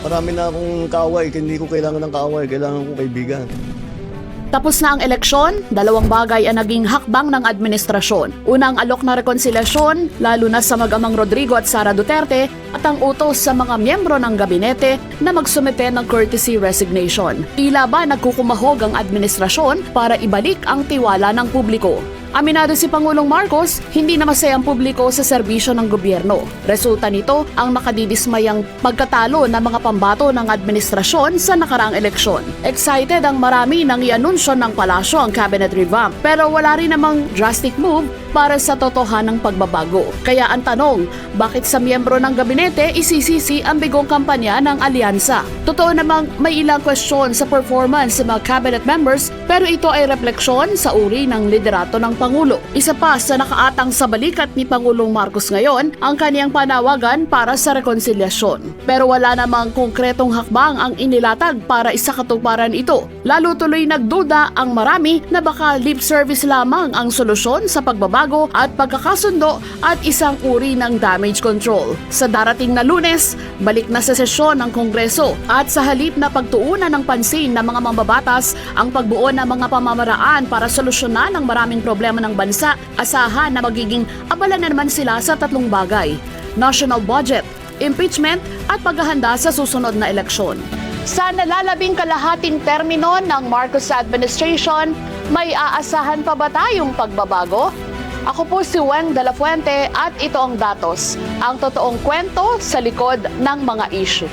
Marami na akong kaaway, hindi ko kailangan ng kaaway, kailangan ko kaibigan. Tapos na ang eleksyon, dalawang bagay ang naging hakbang ng administrasyon. Unang alok na rekonsilyasyon, lalo na sa mag-amang Rodrigo at Sara Duterte, at ang utos sa mga miyembro ng gabinete na magsumite ng courtesy resignation. Tila ba nagkukumahog ang administrasyon para ibalik ang tiwala ng publiko. Aminado si Pangulong Marcos, hindi na masaya ang publiko sa serbisyo ng gobyerno. Resulta nito ang nakadidismayang pagkatalo ng mga pambato ng administrasyon sa nakaraang eleksyon. Excited ang marami nang ianunsyo ng palasyo ang cabinet revamp pero wala rin namang drastic move para sa totohanang pagbabago. Kaya ang tanong, bakit sa miyembro ng gabinete isisisi ang bigong kampanya ng alyansa? Totoo namang may ilang question sa performance sa mga cabinet members pero ito ay refleksyon sa uri ng liderato ng Pangulo. Isa pa sa nakaatang sa balikat ni Pangulong Marcos ngayon ang kaniyang panawagan para sa rekonsilyasyon. Pero wala namang konkretong hakbang ang inilatag para isakatuparan ito. Lalo tuloy nagduda ang marami na baka lip service lamang ang solusyon sa pagbabago at pagkakasundo at isang uri ng damage control. Sa darating na lunes, balik na sa sesyon ng Kongreso at sa halip na pagtuunan ng pansin ng mga mambabatas ang pagbuo ng mga pamamaraan para solusyonan ang maraming problema ng bansa, asahan na magiging abala na naman sila sa tatlong bagay. National budget, impeachment at paghahanda sa susunod na eleksyon. Sa nalalabing kalahating termino ng Marcos administration, may aasahan pa ba tayong pagbabago? Ako po si Wen de la Fuente at ito ang datos, ang totoong kwento sa likod ng mga issue.